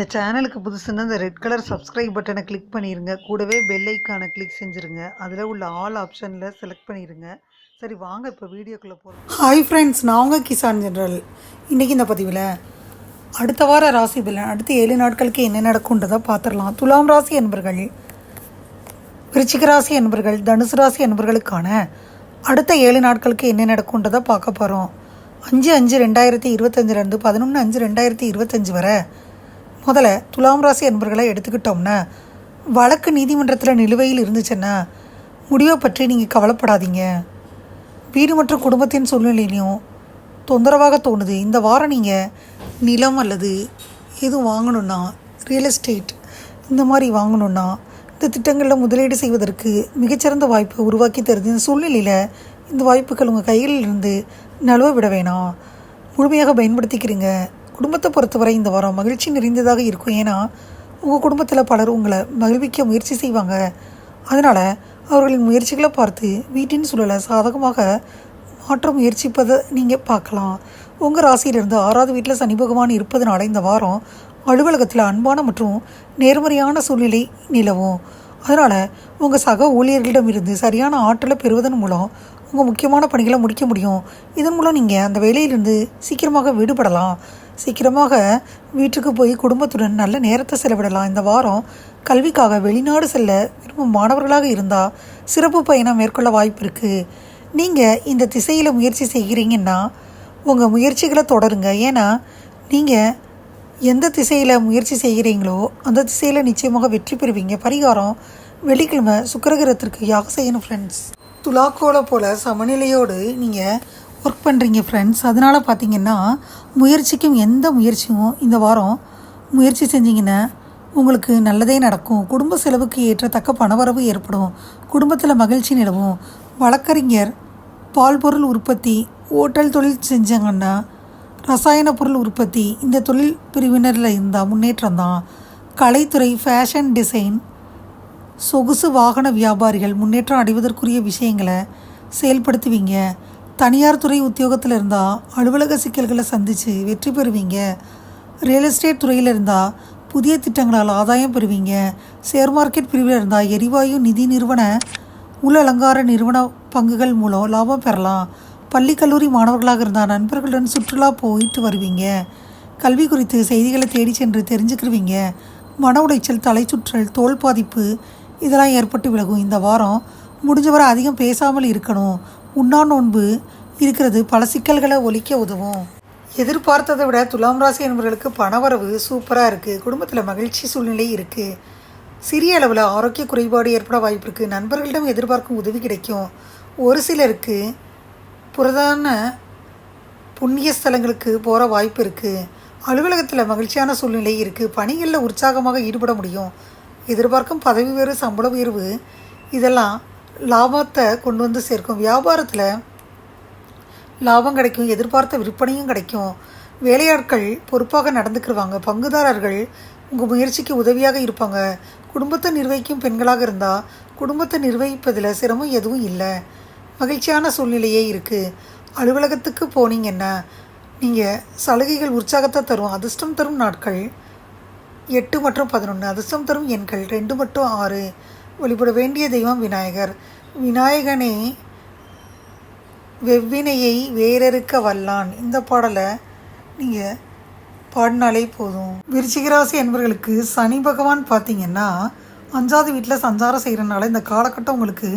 இந்த சேனலுக்கு புதுசுன்னா இந்த ரெட் கலர் சப்ஸ்கிரைப் பட்டனை கிளிக் பண்ணிடுங்க கூடவே பெல் ஐக்கானை கிளிக் செஞ்சுருங்க. அதில் உள்ள ஆல் ஆப்ஷனில் செலக்ட் பண்ணிடுங்க சரி வாங்க இப்போ வீடியோக்குள்ளே போகிறோம் ஹாய் ஃப்ரெண்ட்ஸ் நான் உங்கள் கிசான் ஜென்ரல். இன்றைக்கி இந்த பதிவில் அடுத்த வார ராசி பலன் அடுத்த ஏழு நாட்களுக்கு என்ன நடக்குன்றதை பார்த்துடலாம். துலாம் ராசி என்பர்கள் விருச்சிக ராசி என்பர்கள் தனுசு ராசி என்பர்களுக்கான அடுத்த ஏழு நாட்களுக்கு என்ன நடக்குன்றதை பார்க்க போகிறோம் அஞ்சு அஞ்சு ரெண்டாயிரத்தி இருபத்தஞ்சிலேருந்து பதினொன்று அஞ்சு ரெண்டாயிரத்தி இருபத்தஞ்சி வரை முதல்ல துலாம் ராசி அன்பர்களை எடுத்துக்கிட்டோம்னா வழக்கு நீதிமன்றத்தில் நிலுவையில் இருந்துச்சுன்னா முடிவை பற்றி நீங்கள் கவலைப்படாதீங்க. வீடு மற்றும் குடும்பத்தின் சூழ்நிலையிலையும் தொந்தரவாக தோணுது. இந்த வாரம் நீங்கள் நிலம் அல்லது எதுவும் வாங்கணுன்னா ரியல் எஸ்டேட் இந்த மாதிரி வாங்கணுன்னா இந்த திட்டங்களில் முதலீடு செய்வதற்கு மிகச்சிறந்த வாய்ப்பை உருவாக்கி தருது. இந்த சூழ்நிலையில் இந்த வாய்ப்புகள் உங்கள் கையில் இருந்து நழுவ விட வேணாம். முழுமையாக பயன்படுத்திக்கிறீங்க. குடும்பத்தை பொறுத்தவரை இந்த வாரம் மகிழ்ச்சி நிறைந்ததாக இருக்கும். ஏன்னா உங்கள் குடும்பத்தில் பலர் உங்களை மகிழ்விக்க முயற்சி செய்வாங்க. அதனால் அவர்களின் முயற்சிகளை பார்த்து வீட்டின் சூழலை சாதகமாக மாற்ற முயற்சிப்பதை நீங்கள் பார்க்கலாம். உங்கள் ராசியிலிருந்து ஆறாவது வீட்டில் சனி பகவான் இருப்பதனால இந்த வாரம் அலுவலகத்தில் அன்பான மற்றும் நேர்மறையான சூழ்நிலை நிலவும். அதனால் உங்கள் சக ஊழியர்களிடமிருந்து சரியான ஆற்றலை பெறுவதன் மூலம் உங்கள் முக்கியமான பணிகளை முடிக்க முடியும். இதன் மூலம் நீங்கள் அந்த வேலையிலிருந்து சீக்கிரமாக விடுபடலாம். சீக்கிரமாக வீட்டுக்கு போய் குடும்பத்துடன் நல்ல நேரத்தை செலவிடலாம். இந்த வாரம் கல்விக்காக வெளிநாடு செல்ல விரும்பும் மாணவர்களாக இருந்தால் சிறப்பு பயணம் மேற்கொள்ள வாய்ப்பு இருக்குது நீங்கள் இந்த திசையில் முயற்சி செய்கிறீங்கன்னா உங்கள் முயற்சிகளை தொடருங்க. ஏன்னா நீங்கள் எந்த திசையில் முயற்சி செய்கிறீங்களோ அந்த திசையில் நிச்சயமாக வெற்றி பெறுவீங்க. பரிகாரம் வெள்ளிக்கிழமை சுக்கரகிரத்திற்கு யாக செய்யணும் ஃப்ரெண்ட்ஸ் துலாக்கோலை போல் சமநிலையோடு நீங்கள் ஒர்க் பண்ணுறீங்க ஃப்ரெண்ட்ஸ் அதனால் பார்த்தீங்கன்னா முயற்சிக்கும் எந்த முயற்சியும் இந்த வாரம் முயற்சி செஞ்சிங்கன்னா உங்களுக்கு நல்லதே நடக்கும். குடும்ப செலவுக்கு ஏற்றத்தக்க பணவரவு ஏற்படும். குடும்பத்தில் மகிழ்ச்சி நிலவும். வழக்கறிஞர் பால் பொருள் உற்பத்தி ஓட்டல் தொழில் செஞ்சாங்கன்னா ரசாயன பொருள் உற்பத்தி இந்த தொழில் பிரிவினரில் இருந்தால் முன்னேற்றம் தான். கலைத்துறை ஃபேஷன் டிசைன் சொகுசு வாகன வியாபாரிகள் முன்னேற்றம் அடைவதற்குரிய விஷயங்களை செயல்படுத்துவீங்க. தனியார் துறை உத்தியோகத்தில் இருந்தால் அலுவலக சிக்கல்களை சந்தித்து வெற்றி பெறுவீங்க. ரியல் எஸ்டேட் துறையில் இருந்தால் புதிய திட்டங்களால் ஆதாயம் பெறுவீங்க. ஷேர் மார்க்கெட் பிரிவில் இருந்தால் எரிவாயு நிதி நிறுவன உள் அலங்கார நிறுவன பங்குகள் மூலம் லாபம் பெறலாம். பள்ளி கல்லூரி மாணவர்களாக இருந்தால் நண்பர்களுடன் சுற்றுலா போயிட்டு வருவீங்க. கல்வி குறித்து செய்திகளை தேடி சென்று தெரிஞ்சுக்கிருவீங்க. மன உளைச்சல் தலை சுற்றல் தோல் பாதிப்பு இதெல்லாம் ஏற்பட்டு விலகும். இந்த வாரம் முடிஞ்சவரை அதிகம் பேசாமல் இருக்கணும். உண்ணா நோன்பு இருக்கிறது பல சிக்கல்களை ஒழிக்க உதவும். எதிர்பார்த்ததை விட துலாம் ராசி என்பவர்களுக்கு பணவரவு சூப்பராக இருக்குது குடும்பத்தில் மகிழ்ச்சி சூழ்நிலை இருக்குது சிறிய அளவில் ஆரோக்கிய குறைபாடு ஏற்பட வாய்ப்பு இருக்குது நண்பர்களிடம் எதிர்பார்க்கும் உதவி கிடைக்கும். ஒரு சிலருக்கு புரதான புண்ணிய ஸ்தலங்களுக்கு போகிற வாய்ப்பு இருக்குது அலுவலகத்தில் மகிழ்ச்சியான சூழ்நிலை இருக்குது பணிகளில் உற்சாகமாக ஈடுபட முடியும். எதிர்பார்க்கும் பதவி உயர்வு சம்பள உயர்வு இதெல்லாம் லாபத்தை கொண்டு வந்து சேர்க்கும். வியாபாரத்தில் லாபம் கிடைக்கும் எதிர்பார்த்த விற்பனையும் கிடைக்கும். வேலையாட்கள் பொறுப்பாக நடந்துக்கிடுவாங்க பங்குதாரர்கள் உங்கள் முயற்சிக்கு உதவியாக இருப்பாங்க. குடும்பத்தை நிர்வகிக்கும் பெண்களாக இருந்தால் குடும்பத்தை நிர்வகிப்பதில் சிரமம் எதுவும் இல்லை. மகிழ்ச்சியான சூழ்நிலையே இருக்குது அலுவலகத்துக்கு போனீங்கன்னா நீங்கள் சலுகைகள் உற்சாகத்தை தரும். அதிர்ஷ்டம் தரும் நாட்கள் எட்டு மற்றும் பதினொன்று அதிர்ஷ்டம் தரும் எண்கள் ரெண்டு மற்றும் ஆறு. வழிபட வேண்டிய தெய்வம் விநாயகர். விநாயகனே வெவ்வினையை வேறறுக்க வல்லான். இந்த பாடலை நீங்கள் பாடினாலே போதும். விருச்சிகராசி என்பவர்களுக்கு சனி பகவான் பார்த்தீங்கன்னா அஞ்சாவது வீட்டில் சஞ்சாரம் செய்கிறனால இந்த காலகட்டம் உங்களுக்கு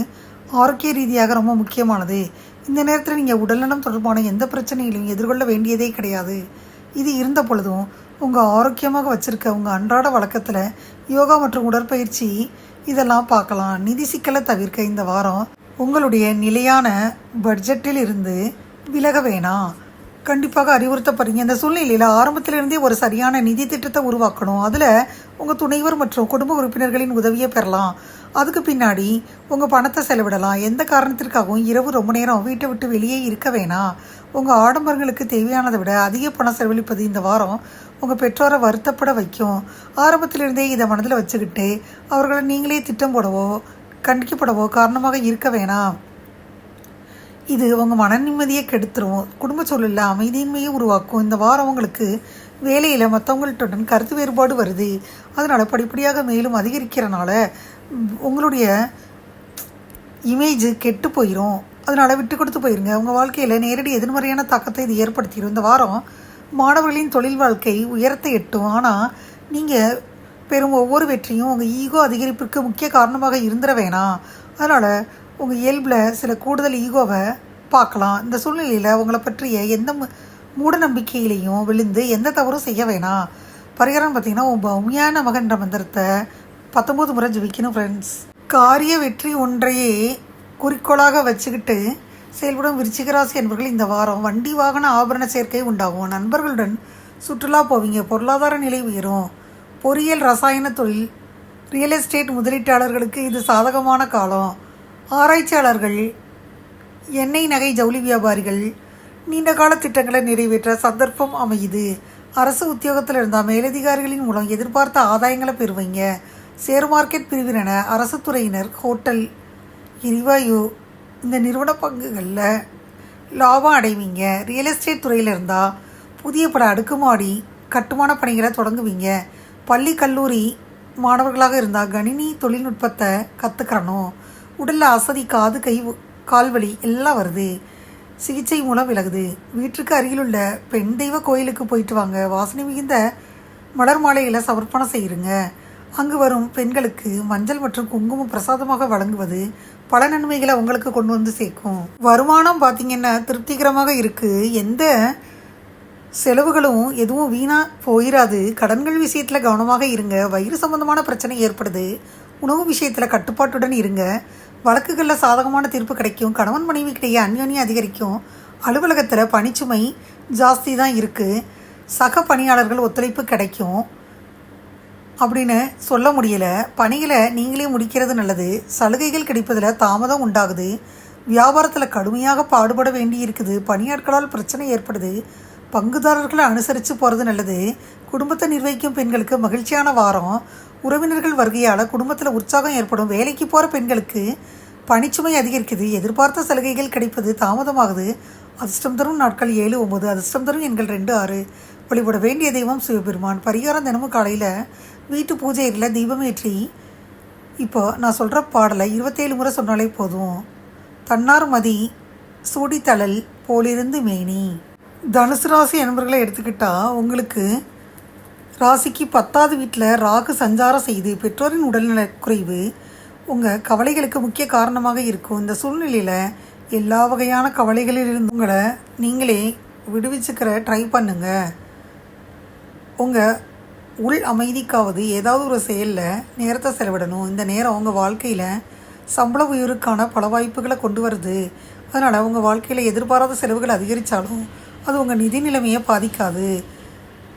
ஆரோக்கிய ரீதியாக ரொம்ப முக்கியமானது. இந்த நேரத்தில் நீங்கள் உடல்நலம் தொடர்பான எந்த பிரச்சனைகளையும் எதிர்கொள்ள வேண்டியதே கிடையாது. இது இருந்த பொழுதும் உங்கள் ஆரோக்கியமாக வச்சுருக்க உங்கள் அன்றாட வழக்கத்தில் யோகா மற்றும் உடற்பயிற்சி இதெல்லாம் பார்க்கலாம். நிதி சிக்கலை தவிர்க்க இந்த வாரம் உங்களுடைய நிலையான பட்ஜெட்டில் இருந்து விலக வேணாம். கண்டிப்பாக அறிவுறுத்தப்படுறீங்க இந்த சூழ்நிலையில் ஆரம்பத்திலிருந்தே ஒரு சரியான நிதி திட்டத்தை உருவாக்கணும். அதில் உங்கள் துணைவர் மற்றும் குடும்ப உறுப்பினர்களின் உதவியை பெறலாம். அதுக்கு பின்னாடி உங்கள் பணத்தை செலவிடலாம். எந்த காரணத்திற்காகவும் இரவு ரொம்ப நேரம் வீட்டை விட்டு வெளியே இருக்க வேணாம். உங்கள் ஆடம்பரங்களுக்கு தேவையானதை விட அதிக பணம் செலவழிப்பது இந்த வாரம் உங்கள் பெற்றோரை வருத்தப்பட வைக்கும். ஆரம்பத்திலிருந்தே இதை மனதில் வச்சுக்கிட்டு அவர்களை நீங்களே திட்டம் போடவோ கண்டிக்கப்படவோ காரணமாக இருக்க வேணாம். இது உங்கள் மன நிம்மதியை கெடுத்துரும். குடும்ப சூழலில் அமைதியின்மையை உருவாக்கும். இந்த வாரம் உங்களுக்கு வேலையில் மற்றவங்கள்ட்டுடன் கருத்து வேறுபாடு வருது. அதனால் படிப்படியாக மேலும் அதிகரிக்கிறனால உங்களுடைய இமேஜ் கெட்டு போயிடும் அதனால் விட்டு கொடுத்து போயிருங்க. உங்கள் வாழ்க்கையில் நேரடி எதிர்மறையான தாக்கத்தை இது ஏற்படுத்திடும் இந்த வாரம் மாணவர்களின் தொழில் வாழ்க்கை உயரத்தை எட்டும். ஆனால் நீங்கள் பெறும் ஒவ்வொரு வெற்றியும் உங்கள் ஈகோ அதிகரிப்பிற்கு முக்கிய காரணமாக இருந்துட வேணாம். அதனால் உங்கள் இயல்பில் சில கூடுதல் ஈகோவை பார்க்கலாம். இந்த சூழ்நிலையில் உங்களை பற்றிய எந்த மு- மூட நம்பிக்கையிலையும் விழுந்து எந்த தவறும் செய்ய வேணாம். பரிகாரம் பார்த்தீங்கன்னா உங்கள் உண்மையான மகன்ற மந்திரத்தை பத்தொம்போது முறை ஜபிக்கணும் ஃப்ரெண்ட்ஸ் காரிய வெற்றி ஒன்றையே குறிக்கோளாக வச்சுக்கிட்டு செயல்படும் விருச்சிகராசி என்பவர்கள் இந்த வாரம் வண்டி வாகன ஆபரண சேர்க்கை உண்டாகும். நண்பர்களுடன் சுற்றுலா போவீங்க. பொருளாதார நிலை உயரும். பொறியியல் ரசாயன தொழில் ரியல் எஸ்டேட் முதலீட்டாளர்களுக்கு இது சாதகமான காலம். ஆராய்ச்சியாளர்கள் எண்ணெய் நகை ஜவுளி வியாபாரிகள் நீண்ட கால திட்டங்களை நிறைவேற்ற சந்தர்ப்பம் அமையுது. அரசு உத்தியோகத்தில் இருந்தால் மேலதிகாரிகளின் மூலம் எதிர்பார்த்த ஆதாயங்களை பெறுவீங்க. ஷேர் மார்க்கெட் பிரிவினென அரசு துறையினர் ஹோட்டல் எரிவாயு இந்த நிறுவன பங்குகளில் லாபம் அடைவீங்க. ரியல் எஸ்டேட் துறையில் இருந்தால் புதிய பட அடுக்குமாடி கட்டுமான பணிகளை தொடங்குவீங்க. பள்ளி கல்லூரி மாணவர்களாக இருந்தால் கணினி தொழில்நுட்பத்தை கற்றுக்கிறணும் உடலில் அசதி காது கை கால்வலி எல்லாம் வருது. சிகிச்சை மூலம் விலகுது. வீட்டுக்கு அருகிலுள்ள பெண் தெய்வ கோயிலுக்கு போயிட்டு வாங்க. வாசனை மிகுந்த மலர் மாலைகளை சமர்ப்பணம் செய்யுங்க. அங்கு வரும் பெண்களுக்கு மஞ்சள் மற்றும் குங்குமம் பிரசாதமாக வழங்குவது பல நன்மைகளை உங்களுக்கு கொண்டு வந்து சேர்க்கும். வருமானம் பார்த்தீங்கன்னா திருப்திகரமாக இருக்குது எந்த செலவுகளும் எதுவும் வீணாக போயிடாது கடன்கள் விஷயத்தில் கவனமாக இருங்க. வயிறு சம்பந்தமான பிரச்சனை ஏற்படுது. உணவு விஷயத்தில் கட்டுப்பாட்டுடன் இருங்க. வழக்குகளில் சாதகமான தீர்ப்பு கிடைக்கும். கணவன் மனைவிக்கிடையே அந்யோன்யம் அதிகரிக்கும். அலுவலகத்தில் பணிச்சுமை ஜாஸ்தி தான் இருக்குது சக பணியாளர்கள் ஒத்துழைப்பு கிடைக்கும். அப்படின்னு சொல்ல முடியல. பணிகளை நீங்களே முடிக்கிறது நல்லது. சலுகைகள் கிடைப்பதில் தாமதம் உண்டாகுது. வியாபாரத்தில் கடுமையாக பாடுபட வேண்டி இருக்குது பணியாட்களால் பிரச்சனை ஏற்படுது. பங்குதாரர்களை அனுசரித்து போகிறது நல்லது. குடும்பத்தை நிர்வகிக்கும் பெண்களுக்கு மகிழ்ச்சியான வாரம். உறவினர்கள் வருகையால் குடும்பத்தில் உற்சாகம் ஏற்படும். வேலைக்கு போகிற பெண்களுக்கு பணிச்சுமை அதிகரிக்குது. எதிர்பார்த்த சலுகைகள் கிடைப்பது தாமதமாகுது. அதிர்ஷ்டம் தரும் நாட்கள் ஏழு ஒம்பது. அதிர்ஷ்டம் தரும் எண்கள் ரெண்டு ஆறு. வழிபட வேண்டிய தெய்வம் சிவபெருமான். பரிகாரம் தினமும் காலையில் வீட்டு பூஜையில் தீபம் ஏற்றி இப்போ நான் சொல்கிற பாடலை இருபத்தேழு முறை சொன்னாலே போதும். தன்னார் மதி சூடித்தழல் போலிருந்து மேனி. தனுசு ராசி அன்பர்களை எடுத்துக்கிட்டால் உங்களுக்கு ராசிக்கு பத்தாவது வீட்டில் ராகு சஞ்சாரம் செய்து பெற்றோரின் உடல்நல குறைவு உங்கள் கவலைகளுக்கு முக்கிய காரணமாக இருக்கும். இந்த சூழ்நிலையில் எல்லா வகையான கவலைகளிலிருந்து உங்களை நீங்களே விடுவிச்சுக்கிற ட்ரை பண்ணுங்கள் உங்கள் உள் அமைதிக்காவது ஏதாவது ஒரு செயலில் நேரத்தை செலவிடணும். இந்த நேரம் உங்கள் வாழ்க்கையில் சம்பள உயர்வுக்கான பல வாய்ப்புகளை கொண்டு வருது. அதனால் உங்கள் வாழ்க்கையில் எதிர்பாராத செலவுகள் அதிகரித்தாலும் அது உங்கள் நிதி நிலைமையை பாதிக்காது.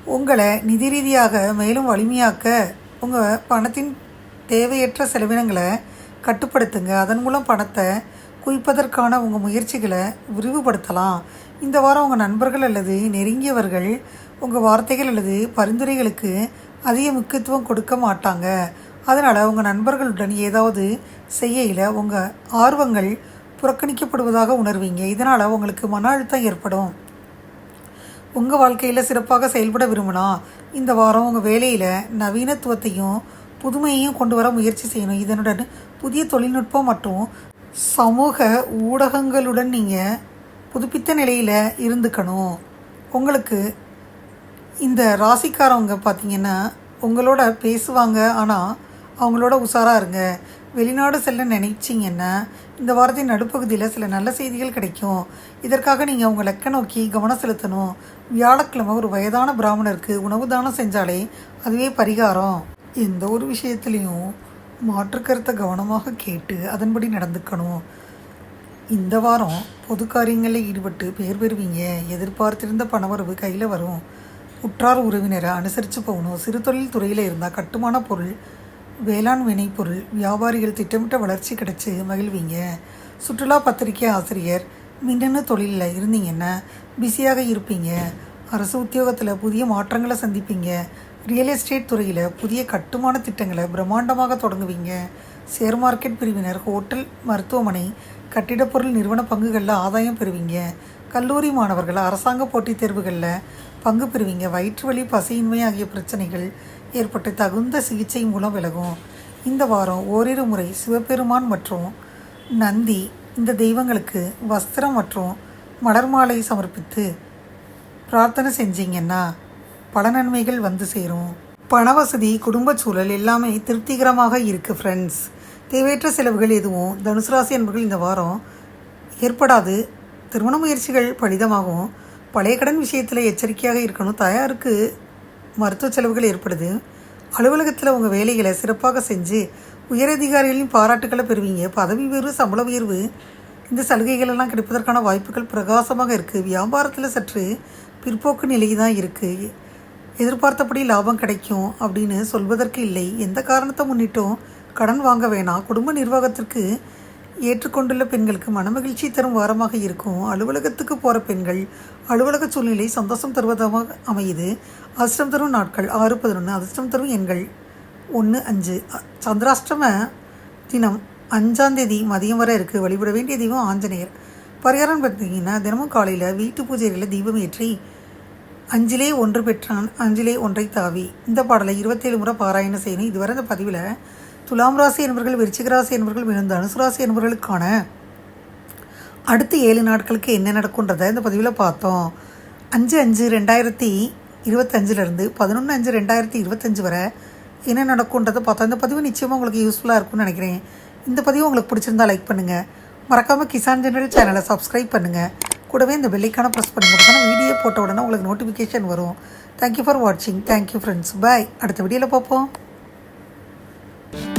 உங்களை நிதி ரீதியாக மேலும் வலிமையாக்க உங்கள் பணத்தின் தேவையற்ற செலவினங்களை கட்டுப்படுத்துங்க. அதன் மூலம் பணத்தை குவிப்பதற்கான உங்கள் முயற்சிகளை விரிவுபடுத்தலாம். இந்த வாரம் உங்கள் நண்பர்கள் அல்லது நெருங்கியவர்கள் உங்கள் வார்த்தைகள் அல்லது பரிந்துரைகளுக்கு அதிக முக்கியத்துவம் கொடுக்க மாட்டாங்க. அதனால் உங்கள் நண்பர்களுடன் ஏதாவது செய்யையில் உங்கள் ஆர்வங்கள் புறக்கணிக்கப்படுவதாக உணர்வீங்க. இதனால் உங்களுக்கு மன அழுத்தம் ஏற்படும். உங்கள் வாழ்க்கையில் சிறப்பாக செயல்பட விரும்பினா இந்த வாரம் உங்கள் வேலையில் நவீனத்துவத்தையும் புதுமையையும் கொண்டு வர முயற்சி செய்யணும். இதனுடன் புதிய தொழில்நுட்பம் மற்றும் சமூக ஊடகங்களுடன் நீங்கள் புதுப்பித்த நிலையில் இருந்துக்கணும். உங்களுக்கு இந்த ராசிக்காரவங்க பார்த்தீங்கன்னா உங்களோட பேசுவாங்க ஆனால் அவங்களோட உஷாராக இருங்க. வெளிநாடு செல்ல நினைச்சிங்கன்னா இந்த வாரத்தின் நடுப்பகுதியில் சில நல்ல செய்திகள் கிடைக்கும். இதற்காக நீங்கள் உங்கள் லக்க நோக்கி கவனம் செலுத்தணும். வியாழக்கிழமை ஒரு வயதான பிராமணருக்கு உணவு தானம் செஞ்சாலே அதுவே பரிகாரம். எந்த ஒரு விஷயத்துலேயும் மாற்று கருத்தை கவனமாக கேட்டு அதன்படி நடந்துக்கணும். இந்த வாரம் பொது காரியங்களில் ஈடுபட்டு பெயர் பெறுவீங்க. எதிர்பார்த்திருந்த பணவரவு கையில் வரும். உற்றார் உறவினரை அனுசரித்து போகணும். சிறு தொழில் துறையில் இருந்தால் கட்டுமான பொருள் வேளாண் வினைப்பொருள் வியாபாரிகள் திட்டமிட்ட வளர்ச்சி கிடைச்சி மகிழ்வீங்க. சுற்றுலா பத்திரிகை ஆசிரியர் மின்னணு தொழிலில் இருந்தீங்கன்னா பிஸியாக இருப்பீங்க. அரசு உத்தியோகத்தில் புதிய மாற்றங்களை சந்திப்பீங்க. ரியல் எஸ்டேட் துறையில் புதிய கட்டுமான திட்டங்களை பிரம்மாண்டமாக தொடங்குவீங்க. ஷேர் மார்க்கெட் பிரிவினர் ஹோட்டல் மருத்துவமனை கட்டிடப்பொருள் நிறுவன பங்குகளில் ஆதாயம் பெறுவீங்க. கல்லூரி மாணவர்கள் அரசாங்க போட்டித் தேர்வுகளில் பங்கு பெறுவீங்க. வயிற்று வலி பசையின்மை ஆகிய பிரச்சனைகள் ஏற்பட்டு தகுந்த சிகிச்சை மூலம் விலகும். இந்த வாரம் ஓரிரு முறை சிவபெருமான் மற்றும் நந்தி இந்த தெய்வங்களுக்கு வஸ்திரம் மற்றும் மலர் மாலை சமர்ப்பித்து பிரார்த்தனை செஞ்சீங்கன்னா பல நன்மைகள் வந்து சேரும். பண வசதி குடும்ப சூழல் எல்லாமே திருப்திகரமாக இருக்குது ஃப்ரெண்ட்ஸ் தேவையற்ற செலவுகள் எதுவும் தனுசு ராசி என்பர்கள் இந்த வாரம் ஏற்படாது. திருமண முயற்சிகள் பலிதமாகவும் பழைய கடன் விஷயத்தில் எச்சரிக்கையாக இருக்கணும். தயாருக்கு மருத்துவ செலவுகள் ஏற்படுது. அலுவலகத்தில் உங்கள் வேலைகளை சிறப்பாக செஞ்சு உயரதிகாரிகளின் பாராட்டுகளை பெறுவீங்க. பதவி உயர்வு சம்பள உயர்வு இந்த சலுகைகளெல்லாம் கிடைப்பதற்கான வாய்ப்புகள் பிரகாசமாக இருக்குது வியாபாரத்தில் சற்று பிற்போக்கு நிலை தான் இருக்குது எதிர்பார்த்தபடி லாபம் கிடைக்கும் அப்படின்னு சொல்வதற்கு இல்லை. எந்த காரணத்தை முன்னிட்டும் கடன் வாங்க வேணாம். குடும்ப நிர்வாகத்திற்கு ஏற்றுக்கொண்டுள்ள பெண்களுக்கு மனமகிழ்ச்சி தரும் வாரமாக இருக்கும். அலுவலகத்துக்கு போகிற பெண்கள் அலுவலக சூழ்நிலை சந்தோஷம் தருவதாக அமையுது. அதிர்ஷ்டம் தரும் நாட்கள் ஆறு பதினொன்று அதிர்ஷ்டம் தரும் எண்கள் ஒன்று அஞ்சு. சந்திராஷ்டம தினம் அஞ்சாம் தேதி மதியம் வரை இருக்குது வழிபட வேண்டிய தெய்வம் ஆஞ்சநேயர். பரிகாரம் பார்த்தீங்கன்னா தினமும் காலையில் வீட்டு பூஜைகளில் தீபம் ஏற்றி அஞ்சிலே ஒன்று பெற்றான் அஞ்சிலே ஒன்றை தாவி. இந்த பாடலை இருபத்தேழு முறை பாராயணம் செய்யணும். இதுவரை இந்த பதிவில் துலாம் ராசி என்பவர்கள் விருச்சிக ராசி என்பவர்கள் மிகுந்த அனுசு ராசி என்பவர்களுக்கான அடுத்த ஏழு நாட்களுக்கு என்ன நடக்குன்றதை இந்த பதிவில் பார்த்தோம். அஞ்சு அஞ்சு ரெண்டாயிரத்தி இருபத்தஞ்சிலேருந்து பதினொன்று அஞ்சு ரெண்டாயிரத்தி இருபத்தஞ்சி வரை என்ன நடக்குன்றதை பார்த்தோம். இந்த பதிவு நிச்சயமாக உங்களுக்கு யூஸ்ஃபுல்லாக இருக்கும்னு நினைக்கிறேன். இந்த பதிவு உங்களுக்கு பிடிச்சிருந்தா லைக் பண்ணுங்கள் மறக்காமல் கிசான் ஜெனரல் சேனலை சப்ஸ்கிரைப் பண்ணுங்கள் கூடவே இந்த பெல்லைக்கான ப்ரெஸ் பண்ணுங்கள் வீடியோ போட்ட உடனே உங்களுக்கு நோட்டிஃபிகேஷன் வரும். தேங்க்யூ ஃபார் வாட்சிங் தேங்க்யூ ஃப்ரெண்ட்ஸ் பாய் அடுத்த வீடியோவில் பார்ப்போம்.